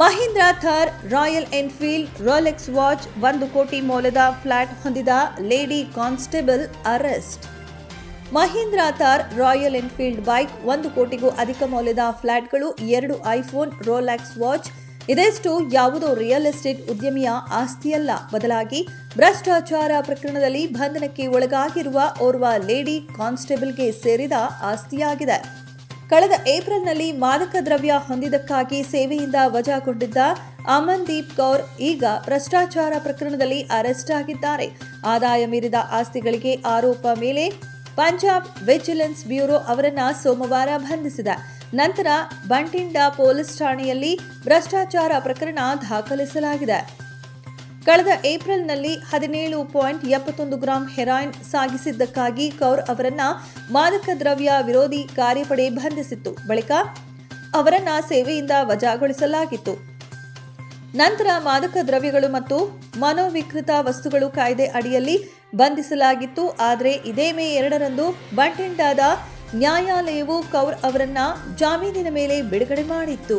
Mahindra Thar, Royal Enfield, Rolex watch, ಒಂದು ಕೋಟಿ ಮೌಲ್ಯದ flat ಹೊಂದಿದ lady constable arrest. Mahindra Thar, Royal Enfield bike, ಒಂದು ಕೋಟಿಗೂ ಅಧಿಕ ಮೌಲ್ಯದ ಫ್ಲಾಟ್ಗಳು, ಎರಡು ಐಫೋನ್ ರೋಲ್ಯಾಕ್ಸ್ ವಾಚ್. ಇದೆಷ್ಟು? ಯಾವುದೋ ರಿಯಲ್ ಎಸ್ಟೇಟ್ ಉದ್ಯಮಿಯ ಆಸ್ತಿಯಲ್ಲ. ಬದಲಾಗಿ ಭ್ರಷ್ಟಾಚಾರ ಪ್ರಕರಣದಲ್ಲಿ ಬಂಧನಕ್ಕೆ ಒಳಗಾಗಿರುವ ಓರ್ವ ಲೇಡಿ ಕಾನ್ಸ್ಟೇಬಲ್ಗೆ ಸೇರಿದ ಆಸ್ತಿಯಾಗಿದೆ. ಕಳೆದ ಏಪ್ರಿಲ್ನಲ್ಲಿ ಮಾದಕ ದ್ರವ್ಯ ಹೊಂದಿದ್ದಕ್ಕಾಗಿ ಸೇವೆಯಿಂದ ವಜಾಗೊಂಡಿದ್ದ ಅಮನ್ದೀಪ್ ಕೌರ್ ಈಗ ಭ್ರಷ್ಟಾಚಾರ ಪ್ರಕರಣದಲ್ಲಿ ಅರೆಸ್ಟ್ ಆಗಿದ್ದಾರೆ. ಆದಾಯ ಮೀರಿದ ಆಸ್ತಿಗಳಿಗೆ ಆರೋಪ ಮೇಲೆ ಪಂಜಾಬ್ ವಿಜಿಲೆನ್ಸ್ ಬ್ಯೂರೋ ಅವರನ್ನ ಸೋಮವಾರ ಬಂಧಿಸಿದೆ. ನಂತರ ಬಂಟಿಂಡ ಪೊಲೀಸ್ ಠಾಣೆಯಲ್ಲಿ ಭ್ರಷ್ಟಾಚಾರ ಪ್ರಕರಣ ದಾಖಲಿಸಲಾಗಿದೆ. ಕಳೆದ ಏಪ್ರಿಲ್ನಲ್ಲಿ ಹದಿನೇಳು ಪಾಯಿಂಟ್ ಎಪ್ಪತ್ತೊಂದು ಗ್ರಾಂ ಹೆರಾಯಿನ್ ಸಾಗಿಸಿದ್ದಕ್ಕಾಗಿ ಕೌರ್ ಅವರನ್ನ ಮಾದಕ ದ್ರವ್ಯ ವಿರೋಧಿ ಕಾರ್ಯಪಡೆ ಬಂಧಿಸಿತ್ತು. ಬಳಿಕ ಅವರನ್ನ ಸೇವೆಯಿಂದ ವಜಾಗೊಳಿಸಲಾಗಿತ್ತು. ನಂತರ ಮಾದಕ ದ್ರವ್ಯಗಳು ಮತ್ತು ಮನೋವಿಕೃತ ವಸ್ತುಗಳು ಕಾಯ್ದೆ ಅಡಿಯಲ್ಲಿ ಬಂಧಿಸಲಾಗಿತ್ತು. ಆದರೆ ಇದೇ ಮೇ ಎರಡರಂದು ಬಂಟಿಂಡಾದ ನ್ಯಾಯಾಲಯವು ಕೌರ್ ಅವರನ್ನ ಜಾಮೀನಿನ ಮೇಲೆ ಬಿಡುಗಡೆ ಮಾಡಿತ್ತು.